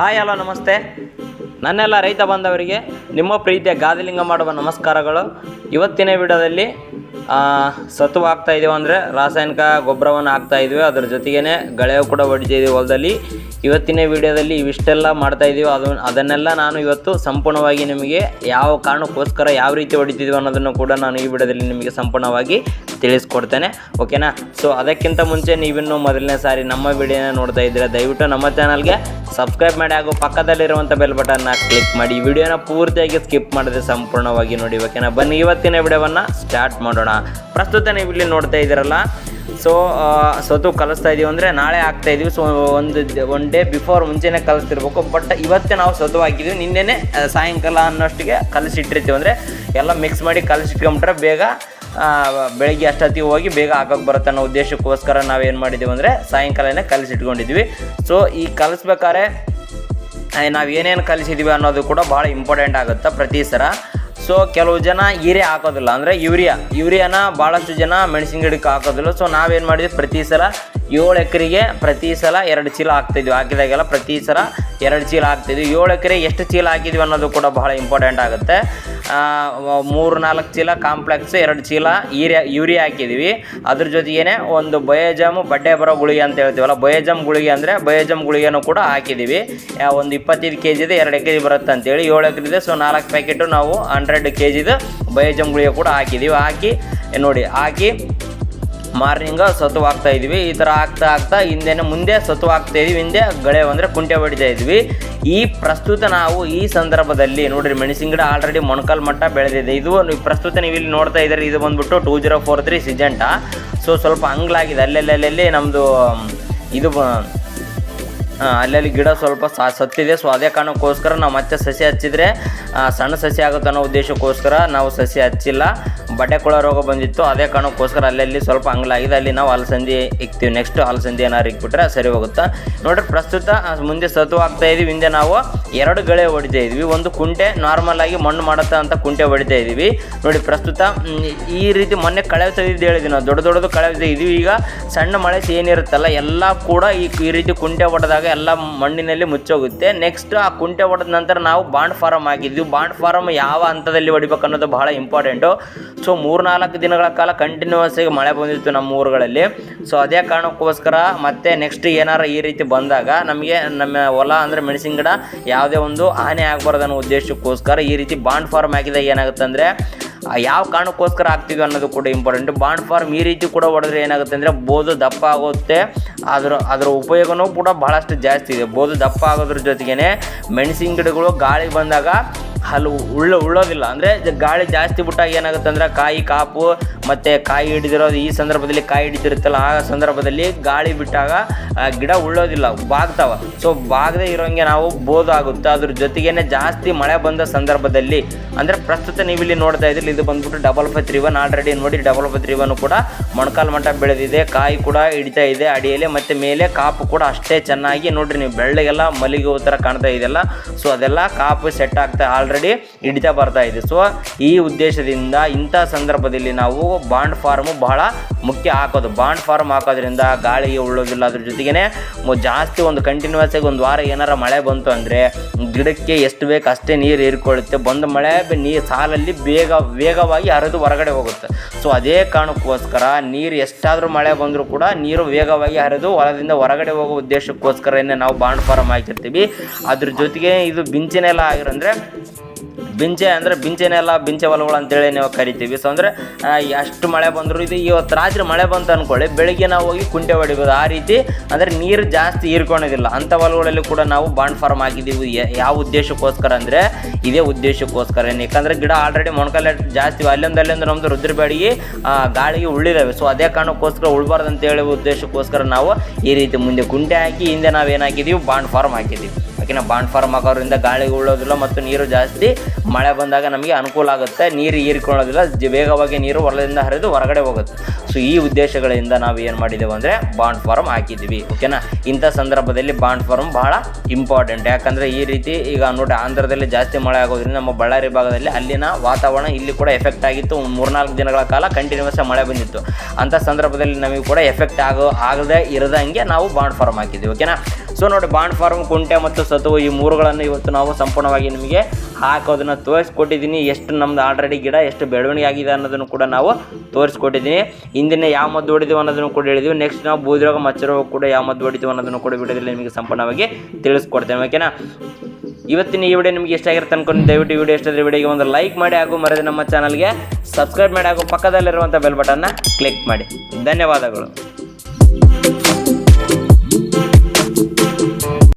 Hi hello ನಮಸ್ತೆ. ನನ್ನೆಲ್ಲ ರೈತ ಬಾಂಧವರಿಗೆ ನಿಮ್ಮ ಪ್ರೀತಿಯ ಗಾದಿಲಿಂಗ ಮಾಡುವ ನಮಸ್ಕಾರಗಳು. ಇವತ್ತಿನ ವಿಡಿಯೋದಲ್ಲಿ ಸತ್ವ ಇದೀವಿ ಅಂದರೆ ರಾಸಾಯನಿಕ ಗೊಬ್ಬರವನ್ನು ಹಾಕ್ತಾ ಇದ್ದೀವಿ ಅದ್ರ ಜೊತೆಗೇ ಗಳೆವು ಕೂಡ ಹೊಡಿತಾ ಇದ್ದೀವಿ ಹೊಲದಲ್ಲಿ. ಇವತ್ತಿನ ವಿಡಿಯೋದಲ್ಲಿ ಇವಿಷ್ಟೆಲ್ಲ ಮಾಡ್ತಾ ಇದೀವಿ ಅದು, ಅದನ್ನೆಲ್ಲ ನಾನು ಇವತ್ತು ಸಂಪೂರ್ಣವಾಗಿ ನಿಮಗೆ ಯಾವ ಕಾರಣಕ್ಕೋಸ್ಕರ ಯಾವ ರೀತಿ ಹೊಡಿತಿದ್ವಿ ಅನ್ನೋದನ್ನು ಕೂಡ ನಾನು ಈ ವಿಡಿಯೋದಲ್ಲಿ ನಿಮಗೆ ಸಂಪೂರ್ಣವಾಗಿ ತಿಳಿಸ್ಕೊಡ್ತೇನೆ. ಓಕೆನಾ? ಸೊ ಅದಕ್ಕಿಂತ ಮುಂಚೆ ನೀವಿನ್ನು ಮೊದಲನೇ ಸಾರಿ ನಮ್ಮ ವಿಡಿಯೋನ ನೋಡ್ತಾ ಇದ್ದೀರಾ ದಯವಿಟ್ಟು ನಮ್ಮ ಚಾನಲ್ಗೆ ಸಬ್ಸ್ಕ್ರೈಬ್ ಮಾಡಿ ಹಾಗೂ ಪಕ್ಕದಲ್ಲಿರುವಂಥ ಬೆಲ್ ಬಟನ್ನ ಕ್ಲಿಕ್ ಮಾಡಿ. ವಿಡಿಯೋನ ಪೂರ್ತಿಯಾಗಿ ಸ್ಕಿಪ್ ಮಾಡದೆ ಸಂಪೂರ್ಣವಾಗಿ ನೋಡಿ. ಓಕೆನಾ? ಬನ್ನಿ, ಇವತ್ತಿನ ವಿಡಿಯೋವನ್ನು ಸ್ಟಾರ್ಟ್ ಮಾಡೋಣ. ಪ್ರಸ್ತುತ ನೀವು ನೋಡ್ತಾ ಇದ್ದೀರಲ್ಲ. ಸೊ ಸತು ಕಲಿಸ್ತಾ ಇದೀವಿ ಅಂದರೆ ನಾಳೆ ಆಗ್ತಾ ಇದೀವಿ. ಸೊ ಒಂದು ಒನ್ ಡೇ ಬಿಫೋರ್ ಮುಂಚೆನೇ ಕಲಿಸ್ತಿರ್ಬೇಕು. ಬಟ್ ಇವತ್ತೇ ನಾವು ಸತು ಹಾಕಿದ್ವಿ ನಿನ್ನೆನೆ ಸಾಯಂಕಾಲ ಅನ್ನೋಷ್ಟಿಗೆ ಕಲಿಸಿಟ್ಟಿರ್ತೀವಿ ಅಂದರೆ ಎಲ್ಲ ಮಿಕ್ಸ್ ಮಾಡಿ ಕಲಿಸಿಟ್ಕೊಂಬಿಟ್ರೆ ಬೇಗ ಬೆಳಗ್ಗೆ ಅಷ್ಟೊತ್ತಿಗೆ ಹೋಗಿ ಬೇಗ ಹಾಕೋಕೆ ಬರುತ್ತೆ ಅನ್ನೋ ಉದ್ದೇಶಕ್ಕೋಸ್ಕರ ನಾವೇನು ಮಾಡಿದ್ದೀವಿ ಅಂದರೆ ಸಾಯಂಕಾಲನೇ ಕಲಿಸಿಟ್ಕೊಂಡಿದ್ವಿ ಸೊ ಈ ಕಲಿಸ್ಬೇಕಾದ್ರೆ ನಾವು ಏನೇನು ಕಲಿಸಿದ್ದೀವಿ ಅನ್ನೋದು ಕೂಡ ಭಾಳ ಇಂಪಾರ್ಟೆಂಟ್ ಆಗುತ್ತೆ ಪ್ರತಿ ಸಲ ಸೊ ಕೆಲವು ಜನ ಹೀರೆ ಹಾಕೋದಿಲ್ಲ. ಅಂದರೆ ಯೂರಿಯಾ. ಯೂರಿಯಾನ ಭಾಳಷ್ಟು ಜನ ಮೆಣಸಿನ ಗಿಡಕ್ಕೆ ಹಾಕೋದಿಲ್ಲ. ಸೊ ನಾವೇನು ಮಾಡಿದ್ವಿ? ಪ್ರತಿ ಸಲ ಏಳು ಎಕರೆಗೆ ಪ್ರತಿ ಸಲ ಎರಡು ಚೀಲ ಹಾಕ್ತಿದ್ವಿ. ಹಾಕಿದಾಗೆಲ್ಲ ಪ್ರತಿ ಸಲ ಎರಡು ಚೀಲ ಹಾಕ್ತಿದ್ವಿ. ಏಳು ಎಕರೆ ಎಷ್ಟು ಚೀಲ ಹಾಕಿದ್ವಿ ಅನ್ನೋದು ಕೂಡ ಬಹಳ ಇಂಪಾರ್ಟೆಂಟ್ ಆಗುತ್ತೆ. ಮೂರು ನಾಲ್ಕು ಚೀಲ ಕಾಂಪ್ಲೆಕ್ಸ್ ಎರಡು ಚೀಲ ಯೂರಿಯಾ ಯೂರಿಯಾ ಹಾಕಿದ್ವಿ. ಅದ್ರ ಜೊತೆಗೇನೆ ಒಂದು ಬಯೋಜಾಮು ಬಡ್ಡೆ ಬರೋ ಗುಳಿಗೆ ಅಂತ ಹೇಳ್ತೀವಲ್ಲ, ಬಯೋಜಮ್ ಗುಳಿಗೆ ಅಂದರೆ ಬಯೋಜಮ್ ಗುಳಿಗೆನೂ ಕೂಡ ಹಾಕಿದ್ದೀವಿ ಒಂದು ಇಪ್ಪತ್ತೈದು ಕೆ ಜಿದು ಎರಡು ಎಕರೆ ಬರುತ್ತೆ ಅಂತೇಳಿ ಏಳು ಎಕರೆ ಸೊ ನಾಲ್ಕು ಪ್ಯಾಕೆಟು ನಾವು ಹಂಡ್ರೆಡ್ ಕೆ ಜಿದು ಬಯೋಜಮ್ ಗುಳಿಗೆ ಕೂಡ ಹಾಕಿದ್ದೀವಿ ಹಾಕಿ, ನೋಡಿ, ಹಾಕಿ ಮಾರ್ನಿಂಗ್ ಸತ್ತು ಹಾಕ್ತಾ ಇದ್ವಿ. ಈ ಥರ ಆಗ್ತಾ ಆಗ್ತಾ ಹಿಂದೆನೆ ಮುಂದೆ ಸತ್ತು ಹಾಕ್ತಾ ಇದೀವಿ. ಹಿಂದೆ ಗಳೆ ಅಂದರೆ ಕುಂಟೆ ಹೊಡಿತಾ ಇದ್ವಿ. ಈ ಪ್ರಸ್ತುತ ನಾವು ಈ ಸಂದರ್ಭದಲ್ಲಿ ನೋಡ್ರಿ ಮೆಣಸಿನ ಗಿಡ ಆಲ್ರೆಡಿ ಮೊಣಕಾಲು ಮಟ್ಟ ಬೆಳೆದಿದೆ. ಇದು ಪ್ರಸ್ತುತ ನೀವು ಇಲ್ಲಿ ನೋಡ್ತಾ ಇದ್ದೀರಿ, ಇದು ಬಂದ್ಬಿಟ್ಟು two zero four three Syngenta so ಸ್ವಲ್ಪ ಅಂಗ್ಲಾಗಿದೆ ಅಲ್ಲೆಲ್ಲಲ್ಲಿ ನಮ್ಮದು ಇದು ಅಲ್ಲಲ್ಲಿ ಗಿಡ ಸ್ವಲ್ಪ ಸತ್ತಿದೆ. ಸೊ ಅದೇ ಕಾರಣಕ್ಕೋಸ್ಕರ ನಾವು ಮತ್ತೆ ಸಸಿ ಹಚ್ಚಿದ್ರೆ ಸಣ್ಣ ಸಸಿ ಆಗುತ್ತೆ ಅನ್ನೋ ಉದ್ದೇಶಕ್ಕೋಸ್ಕರ ನಾವು ಸಸಿ ಹಚ್ಚಿಲ್ಲ. ಬಡ್ಡೆ ಕೊಳ ರೋಗ ಬಂದಿತ್ತು, ಅದೇ ಕಾರಣಕ್ಕೋಸ್ಕರ ಅಲ್ಲಲ್ಲಿ ಸ್ವಲ್ಪ ಅಂಗ್ಲಾಗಿದೆ ಅಲ್ಲಿ ನಾವು ಅಲಸಂದಿ ಇಕ್ತೀವಿ. ನೆಕ್ಸ್ಟ್ ಅಲಸಂದಿ ಏನಾರು ಇಕ್ಬಿಟ್ರೆ ಸರಿ ಹೋಗುತ್ತೆ. ನೋಡ್ರಿ, ಪ್ರಸ್ತುತ ಮುಂದೆ ಸತು ಆಗ್ತಾ ಇದೀವಿ. ಹಿಂದೆ ನಾವು ಎರಡು ಗಳೆ ಹೊಡಿತಾ ಇದ್ವಿ. ಒಂದು ಕುಂಟೆ ನಾರ್ಮಲ್ ಆಗಿ ಮಣ್ಣು ಮಾಡುತ್ತಾ ಅಂತ ಕುಂಟೆ ಹೊಡಿತಾ ಇದೀವಿ. ನೋಡಿ, ಪ್ರಸ್ತುತ ಈ ರೀತಿ ಮೊನ್ನೆ ಕಳೆ ತೆಗೆದಿದ್ದು ಹೇಳಿದ್ವಿ ನಾವು. ದೊಡ್ಡ ದೊಡ್ಡದು ಕಳೆ ಇದೀವಿ ಈಗ ಸಣ್ಣ ಮಳೆ ಏನಿರುತ್ತಲ್ಲ, ಎಲ್ಲ ಕೂಡ ಈ ಈ ರೀತಿ ಕುಂಟೆ ಹೊಡೆದಾಗ ಎಲ್ಲ ಮಣ್ಣಿನಲ್ಲಿ ಮುಚ್ಚೋಗುತ್ತೆ. ನೆಕ್ಸ್ಟ್ ಆ ಕುಂಟೆ ಹೊಡೆದ ನಂತರ ನಾವು ಬಾಂಡ್ ಫಾರಮ್ ಹಾಕಿದ್ವಿ ಬಾಂಡ್ ಫಾರಮ್ ಯಾವ ಹಂತದಲ್ಲಿ ಹೊಡಿಬೇಕು ಅನ್ನೋದು ಬಹಳ ಇಂಪಾರ್ಟೆಂಟು ಸೊ ಮೂರ್ನಾಲ್ಕು ದಿನಗಳ ಕಾಲ ಕಂಟಿನ್ಯೂಸ್ ಆಗಿ ಮಳೆ ಬಂದಿತ್ತು ನಮ್ಮ ಊರುಗಳಲ್ಲಿ. ಸೊ ಅದೇ ಕಾರಣಕ್ಕೋಸ್ಕರ ಮತ್ತೆ ನೆಕ್ಸ್ಟ್ ಏನಾರ ಈ ರೀತಿ ಬಂದಾಗ ನಮಗೆ ನಮ್ಮ ಹೊಲ ಅಂದರೆ ಮೆಣಸಿನ ಗಿಡ ಯಾವುದೇ ಒಂದು ಹಾನಿ ಆಗಬಾರ್ದು ಅನ್ನೋ ಉದ್ದೇಶಕ್ಕೋಸ್ಕರ ಈ ರೀತಿ ಬಾಂಡ್ ಫಾರ್ಮ್ ಹಾಕಿದಾಗ ಏನಾಗುತ್ತೆ ಅಂದರೆ ಯಾವ ಕಾರಣಕ್ಕೋಸ್ಕರ ಆಗ್ತೀವಿ ಅನ್ನೋದು ಕೂಡ ಇಂಪಾರ್ಟೆಂಟ್ ಬಾಂಡ್ ಫಾರ್ಮ್ ಈ ರೀತಿ ಕೂಡ ಹೊಡೆದ್ರೆ ಏನಾಗುತ್ತೆ ಅಂದರೆ ಬೋದು ದಪ್ಪ ಆಗುತ್ತೆ. ಅದರ ಅದರ ಉಪಯೋಗನೂ ಕೂಡ ಬಹಳಷ್ಟು ಜಾಸ್ತಿ ಇದೆ. ಬೋದು ದಪ್ಪ ಆಗೋದ್ರ ಜೊತೆಗೇನೆ ಮೆಣಸಿನ ಗಿಡಗಳು ಗಾಳಿ ಬಂದಾಗ ಹಲ್ಲು ಉಳ್ಳ ಉಳ್ಳೋದಿಲ್ಲ. ಅಂದರೆ ಗಾಳಿ ಜಾಸ್ತಿ ಬಿಟ್ಟಾಗ ಏನಾಗುತ್ತೆ ಅಂದರೆ ಕಾಯಿ ಕಾಪು ಮತ್ತು ಕಾಯಿ ಹಿಡಿದಿರೋದು ಈ ಸಂದರ್ಭದಲ್ಲಿ ಕಾಯಿ ಹಿಡಿದಿರುತ್ತಲ್ಲ, ಆ ಸಂದರ್ಭದಲ್ಲಿ ಗಾಳಿ ಬಿಟ್ಟಾಗ ಗಿಡ ಉಳ್ಳೋದಿಲ್ಲ, ಬಾಗ್ತಾವ. ಸೊ ಬಾಗದೆ ಇರೋಂಗೆ ನಾವು ಬೋದು ಆಗುತ್ತೆ. ಅದ್ರ ಜೊತೆಗೇನೆ ಜಾಸ್ತಿ ಮಳೆ ಬಂದ ಸಂದರ್ಭದಲ್ಲಿ, ಅಂದರೆ ಪ್ರಸ್ತುತ ನೀವು ಇಲ್ಲಿ ನೋಡ್ತಾ ಇದ್ದೀರಿ ಇದು ಬಂದ್ಬಿಟ್ಟು ಡಬಲ್ ಫತ್ ರಿವನ್ ಆಲ್ರೆಡಿ ನೋಡಿ ಡಬಲ್ ಫತ್ ರಿವನ್ ಕೂಡ ಮೊಣಕಾಲು ಮಟ್ಟ ಬೆಳೆದಿದೆ, ಕಾಯಿ ಕೂಡ ಹಿಡಿತಾ ಇದೆ, ಅಡಿಯಲ್ಲಿ ಮತ್ತು ಮೇಲೆ ಕಾಪು ಕೂಡ ಅಷ್ಟೇ ಚೆನ್ನಾಗಿ ನೋಡಿರಿ ನೀವು. ಬೆಳ್ಳಗೆಲ್ಲ ಮಲ್ಲಿಗೆ ಹೂ ಥರ ಕಾಣ್ತಾ ಇದೆಯಲ್ಲ ಸೊ ಅದೆಲ್ಲ ಕಾಪು ಸೆಟ್ ಆಗ್ತಾ ಆಲ್ರೆಡಿ ಹಿಡಿತಾ ಬರ್ತಾ ಇದೆ. ಸೊ ಈ ಉದ್ದೇಶದಿಂದ ಇಂಥ ಸಂದರ್ಭದಲ್ಲಿ ನಾವು ಬಾಂಡ್ ಫಾರ್ಮು ಬಹಳ ಮುಖ್ಯ ಹಾಕೋದು. ಬಾಂಡ್ ಫಾರ್ಮ್ ಹಾಕೋದ್ರಿಂದ ಗಾಳಿಗೆ ಉಳ್ಳೋದಿಲ್ಲ ಅದ್ರ ಜೊತೆಗೇ ಜಾಸ್ತಿ ಒಂದು ಕಂಟಿನ್ಯೂಸ್ ಆಗಿ ಒಂದು ವಾರ ಏನಾರ ಮಳೆ ಬಂತು ಅಂದರೆ ಗಿಡಕ್ಕೆ ಎಷ್ಟು ಬೇಕು ಅಷ್ಟೇ ನೀರು ಹೀರ್ಕೊಳ್ಳುತ್ತೆ ಬಂದ ಮಳೆ ನೀರು ಸಾಲಲ್ಲಿ ಬೇಗ, ವೇಗವಾಗಿ ಹರಿದು ಹೊರಗಡೆ ಹೋಗುತ್ತೆ. ಸೊ ಅದೇ ಕಾರಣಕ್ಕೋಸ್ಕರ ನೀರು ಎಷ್ಟಾದರೂ ಮಳೆ ಬಂದರೂ ಕೂಡ ನೀರು ವೇಗವಾಗಿ ಹರಿದು ಹೊಲದಿಂದ ಹೊರಗಡೆ ಹೋಗೋ ಉದ್ದೇಶಕ್ಕೋಸ್ಕರನೇ ನಾವು ಬಾಂಡ್ ಫಾರಮ್ ಹಾಕಿರ್ತೀವಿ. ಅದ್ರ ಜೊತೆಗೆ ಇದು ಬಿಂಚಿನೆಲ್ಲ ಆಗಿರಂದ್ರೆ ಬಿಂಚೆ ಅಂದರೆ ಬಿಂಚೆನೆಲ್ಲ ಬಿಂಚೆ ಹೊಲಗಳು ಅಂತೇಳಿ ನಾವು ಕರಿತೀವಿ. ಸೊ ಅಂದರೆ ಎಷ್ಟು ಮಳೆ ಬಂದರೂ ಇದು ಇವತ್ತು ರಾತ್ರಿ ಮಳೆ ಬಂತು ಅಂದ್ಕೊಳ್ಳಿ ಬೆಳಿಗ್ಗೆ ನಾವು ಹೋಗಿ ಕುಂಟೆ ಹೊಡಿಬೋದು. ಆ ರೀತಿ ಅಂದರೆ ನೀರು ಜಾಸ್ತಿ ಹೀರ್ಕೊಳೋದಿಲ್ಲ ಅಂಥ ಹೊಲಗಳಲ್ಲಿ ಕೂಡ ನಾವು ಬಾಂಡ್ ಫಾರ್ಮ್ ಹಾಕಿದ್ದೀವಿ ಯಾವ ಉದ್ದೇಶಕ್ಕೋಸ್ಕರ ಅಂದರೆ, ಇದೇ ಉದ್ದೇಶಕ್ಕೋಸ್ಕರ. ಯಾಕಂದರೆ ಗಿಡ ಆಲ್ರೆಡಿ ಮೊಣಕಾಲ ಜಾಸ್ತಿ ಅಲ್ಲೊಂದು ಅಲ್ಲೊಂದು ನಮ್ಮದು ರುದ್ರಬೇಡಿಗೆ ಗಾಳಿಗೆ ಉಳಿದಾವೆ ಸೊ ಅದೇ ಕಾರಣಕ್ಕೋಸ್ಕರ ಉಳ್ಬಾರ್ದು ಅಂತೇಳಿ ಉದ್ದೇಶಕ್ಕೋಸ್ಕರ ನಾವು ಈ ರೀತಿ ಮುಂದೆ ಕುಂಟೆ ಹಾಕಿ ಹಿಂದೆ ನಾವು ಏನು ಹಾಕಿದ್ದೀವಿ ಬಾಂಡ್ ಫಾರ್ಮ್ ಹಾಕಿದ್ದೀವಿ. ಓಕೆನಾ ಬಾಂಡ್ ಫಾರ್ಮ್ ಹಾಕೋದ್ರಿಂದ ಗಾಳಿ ಉಳ್ಳೋದಿಲ್ಲ ಮತ್ತು ನೀರು ಜಾಸ್ತಿ, ಮಳೆ ಬಂದಾಗ ನಮಗೆ ಅನುಕೂಲ ಆಗುತ್ತೆ. ನೀರು ಹೀರಿಕೊಳ್ಳೋದಿಲ್ಲ ವೇಗವಾಗಿ ನೀರು ಹೊರದಿಂದ ಹರಿದು ಹೊರಗಡೆ ಹೋಗುತ್ತೆ. ಸೊ ಈ ಉದ್ದೇಶಗಳಿಂದ ನಾವು ಏನು ಮಾಡಿದ್ದೇವೆ ಅಂದರೆ ಬಾಂಡ್ ಫಾರ್ಮ್ ಹಾಕಿದ್ದೀವಿ ಓಕೆನಾ ಇಂಥ ಸಂದರ್ಭದಲ್ಲಿ ಬಾಂಡ್ ಫಾರ್ಮ್ ಬಹಳ ಇಂಪಾರ್ಟೆಂಟ್ ಯಾಕಂದರೆ ಈ ರೀತಿ ಈಗ ನೋಡಿ, ಆಂಧ್ರದಲ್ಲಿ ಜಾಸ್ತಿ ಮಳೆ ಆಗೋದ್ರಿಂದ ನಮ್ಮ ಬಳ್ಳಾರಿ ಭಾಗದಲ್ಲಿ ಅಲ್ಲಿನ ವಾತಾವರಣ ಇಲ್ಲಿ ಕೂಡ ಎಫೆಕ್ಟ್ ಆಗಿತ್ತು. ಮೂರ್ನಾಲ್ಕು ದಿನಗಳ ಕಾಲ ಕಂಟಿನ್ಯೂಸ್ ಮಳೆ ಬಂದಿತ್ತು. ಅಂಥ ಸಂದರ್ಭದಲ್ಲಿ ನಮಗೆ ಕೂಡ ಎಫೆಕ್ಟ್ ಆಗೋ, ಆಗದೆ ಇರದಂಗೆ ನಾವು ಬಾಂಡ್ ಫಾರ್ಮ್ ಹಾಕಿದ್ದೀವಿ ಓಕೆನಾ ಸೊ ನೋಡಿ, ಬಾಂಡ್ ಫಾರ್ಮ್ ಕುಂಟೆ ಮತ್ತು ಸತುವು ಈ ಮೂರುಗಳನ್ನು ಇವತ್ತು ನಾವು ಸಂಪೂರ್ಣವಾಗಿ ನಿಮಗೆ ಹಾಕೋದನ್ನು ತೋರಿಸ್ಕೊಟ್ಟಿದ್ದೀನಿ. ಎಷ್ಟು ನಮ್ದು ಆಲ್ರೆಡಿ ಗಿಡ, ಎಷ್ಟು ಬೆಳವಣಿಗೆ ಆಗಿದೆ ಅನ್ನೋದನ್ನು ಕೂಡ ನಾವು ತೋರಿಸ್ಕೊಟ್ಟಿದ್ದೀನಿ. ಹಿಂದಿನ ಯಾವ ಮದ್ದು ಹೊಡಿದೀವಿ ಅನ್ನೋದನ್ನು ಕೂಡ ಹೇಳಿದ್ವಿ. ನೆಕ್ಸ್ಟ್ ನಾವು ಬೂದಿರೋಗ ಮಚ್ಚರೋಗ ಕೂಡ ಯಾವ ಮದ್ದು ಹೊಡಿತೀವಿ ಅನ್ನೋದನ್ನು ಕೂಡ ವಿಡಿಯೋದಲ್ಲಿ ನಿಮಗೆ ಸಂಪೂರ್ಣವಾಗಿ ತಿಳಿಸ್ಕೊಡ್ತೇವೆ ಓಕೆನಾ ಇವತ್ತಿನ ಈ ವಿಡಿಯೋ ನಿಮಗೆ ಇಷ್ಟ ಆಗಿರುತ್ತೆ ಅನ್ಕೊಂಡು ದಯವಿಟ್ಟು ವಿಡಿಯೋ ಇಷ್ಟ ಆದರೆ ವಿಡಿಯೋಗೆ ಒಂದು ಲೈಕ್ ಮಾಡಿ ಹಾಗೂ ಮರದ ನಮ್ಮ ಚಾನಲ್ಗೆ ಸಬ್ಸ್ಕ್ರೈಬ್ ಮಾಡಿ ಹಾಗೂ ಪಕ್ಕದಲ್ಲಿರುವಂಥ ಬೆಲ್ ಬಟನ್ನ ಕ್ಲಿಕ್ ಮಾಡಿ. ಧನ್ಯವಾದಗಳು.